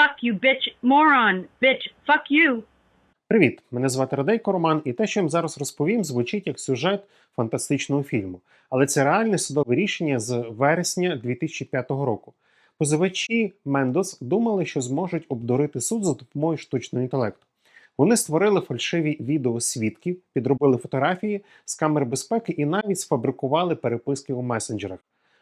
Fuck you, bitch. Moron. Bitch. Fuck you. Привіт! Мене звати Радейко Роман, і те, що я вам зараз розповім, звучить як сюжет фантастичного фільму. Але це реальне судове рішення з вересня 2005 року. Позивачі Мендос думали, що зможуть обдурити суд за допомогою штучного інтелекту. Вони створили фальшиві відео свідків, підробили фотографії з камер безпеки і навіть сфабрикували переписки у месенджерах.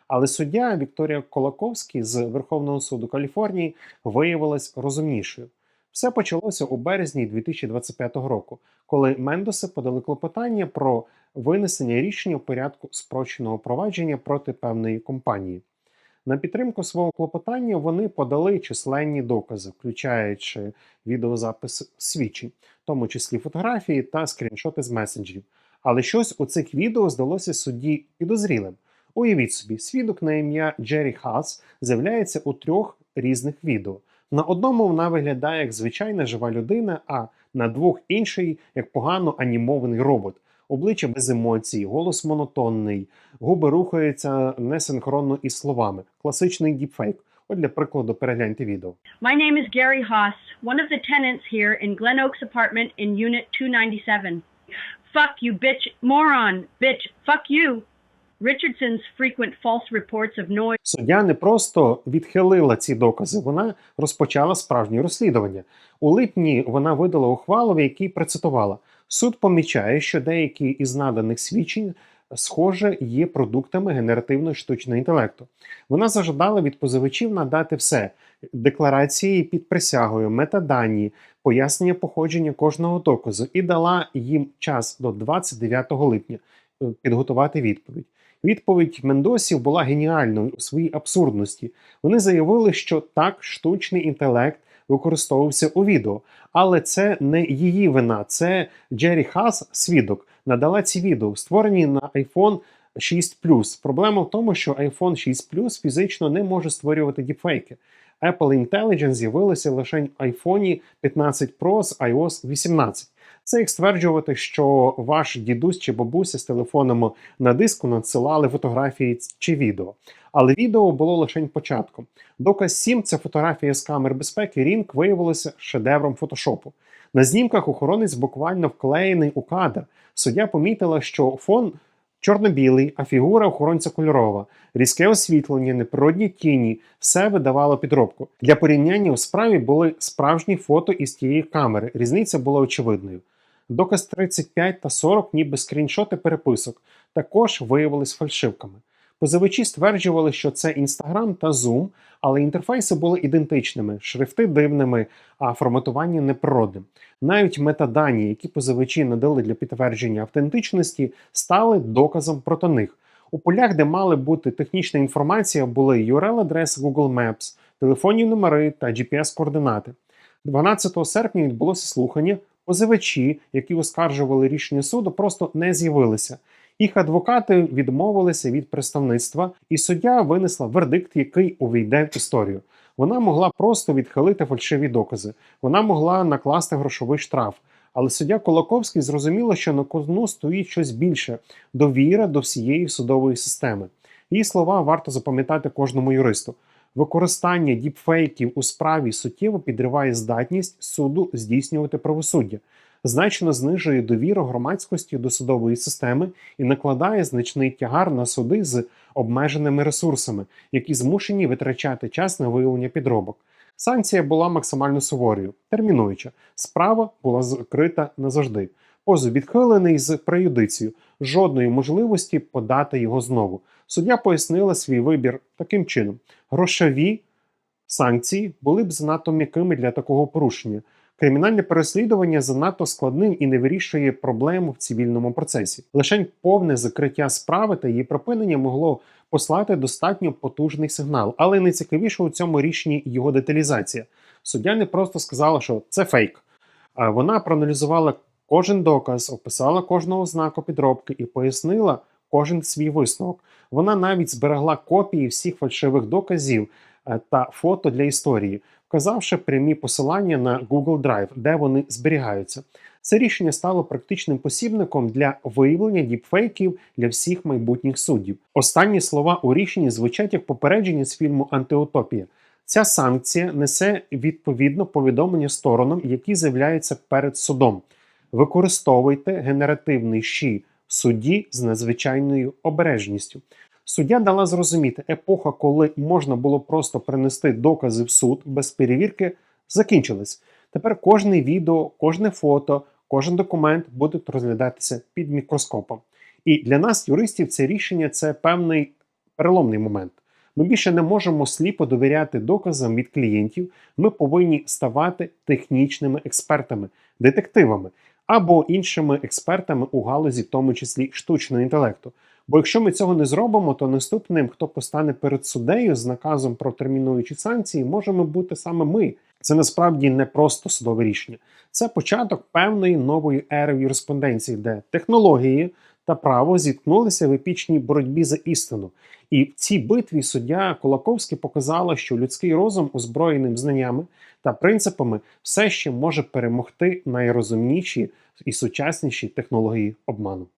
Але суддя Вікторія Колаковський з Верховного суду Каліфорнії виявилась розумнішою. Все почалося у березні 2025 року, коли Мендоси подали клопотання про винесення рішення в порядку спрощеного провадження проти певної компанії. На підтримку свого клопотання вони подали численні докази, включаючи відеозапис свідчень, в тому числі фотографії та скріншоти з месенджерів. Але щось у цих відео здалося судді підозрілим. Уявіть собі, свідок на ім'я Джері Хас з'являється у трьох різних відео. На одному вона виглядає як звичайна жива людина, а на двох інший як погано анімований робот. Обличчя без емоцій, голос монотонний, губи рухаються несинхронно із словами. Класичний діпфейк. От для прикладу, перегляньте відео. My name is Gary Haas, one of the tenants here in Glen Oaks apartment in Unit 297. Fuck you, bitch. Moron. Bitch. Fuck you. Суддя не просто відхилила ці докази, вона розпочала справжнє розслідування. У липні вона видала ухвалу, в якій процитувала: суд помічає, що деякі із наданих свідчень. Схоже, є продуктами генеративного штучного інтелекту. Вона зажадала від позивачів надати все: декларації під присягою, метадані, пояснення походження кожного доказу і дала їм час до 29 липня е, підготувати відповідь. Відповідь Мендосів була геніальною у своїй абсурдності. Вони заявили, що так, штучний інтелект використовувався у відео, але це не її вина. Це Джері Хас, свідок, надала ці відео, створені на iPhone 6 Проблема в тому, що iPhone 6 Plus фізично не може створювати діпфейки. Apple Intelligence з'явилося лише в iPhone 15 Pro з iOS 18. Це як стверджувати, що ваш дідусь чи бабуся з телефоном на диску надсилали фотографії чи відео. Але відео було лише початком. Доказ 7 – це фотографія з камер безпеки. Рінг виявилося шедевром фотошопу. На знімках охоронець буквально вклеєний у кадр. Суддя помітила, що фон чорно-білий, а фігура охоронця кольорова, різке освітлення, неприродні тіні, все видавало підробку. Для порівняння у справі були справжні фото із тієї камери. Різниця була очевидною. Доказ 35 та 40, ніби скріншоти переписок, також виявились фальшивками. Позивачі стверджували, що це Instagram та Zoom, але інтерфейси були ідентичними, шрифти дивними, а форматування неприродним. Навіть метадані, які позивачі надали для підтвердження автентичності, стали доказом проти них. У полях, де мали бути технічна інформація, були URL-адреси Google Maps, телефонні номери та GPS-координати. 12 серпня відбулося слухання. Позивачі, які оскаржували рішення суду, просто не з'явилися. Їх адвокати відмовилися від представництва, і суддя винесла вердикт, який увійде в історію. Вона могла просто відхилити фальшиві докази, вона могла накласти грошовий штраф. Але суддя Колаковський зрозуміло, що на кону стоїть щось більше довіра до всієї судової системи. Її слова варто запам'ятати кожному юристу. Використання діпфейків у справі суттєво підриває здатність суду здійснювати правосуддя, значно знижує довіру громадськості до судової системи і накладає значний тягар на суди з обмеженими ресурсами, які змушені витрачати час на виявлення підробок. Санкція була максимально суворою, термінуюча. Справа була закрита назавжди. Позов відхилений з преюдицією, жодної можливості подати його знову. Суддя пояснила свій вибір таким чином: грошові санкції були б занадто м'якими для такого порушення. Кримінальне переслідування занадто складним і не вирішує проблему в цивільному процесі. Лишень повне закриття справи та її припинення могло послати достатньо потужний сигнал, але найцікавіше у цьому рішенні його деталізація. Суддя не просто сказала, що це фейк, вона проаналізувала кожен доказ, описала кожного ознаку підробки і пояснила кожен свій висновок. Вона навіть зберегла копії всіх фальшивих доказів е, та фото для історії, вказавши прямі посилання на Google Drive, де вони зберігаються. Це рішення стало практичним посібником для виявлення діпфейків для всіх майбутніх суддів. Останні слова у рішенні звучать як попередження з фільму Антиутопія. Ця санкція несе відповідно повідомлення сторонам, які з'являються перед судом. Використовуйте генеративний щі судді з надзвичайною обережністю. Суддя дала зрозуміти, епоха, коли можна було просто принести докази в суд без перевірки, закінчилась. Тепер кожне відео, кожне фото, кожен документ будуть розглядатися під мікроскопом. І для нас, юристів, це рішення це певний переломний момент. Ми більше не можемо сліпо довіряти доказам від клієнтів. Ми повинні ставати технічними експертами, детективами або іншими експертами у галузі, в тому числі штучного інтелекту. Бо якщо ми цього не зробимо, то наступним, хто постане перед суддею з наказом про термінуючі санкції, можемо бути саме ми. Це насправді не просто судове рішення, це початок певної нової ери в юриспонденції, де технології та право зіткнулися в епічній боротьбі за істину. І в цій битві суддя Кулаковський показала, що людський розум, озброєним знаннями та принципами, все ще може перемогти найрозумніші і сучасніші технології обману.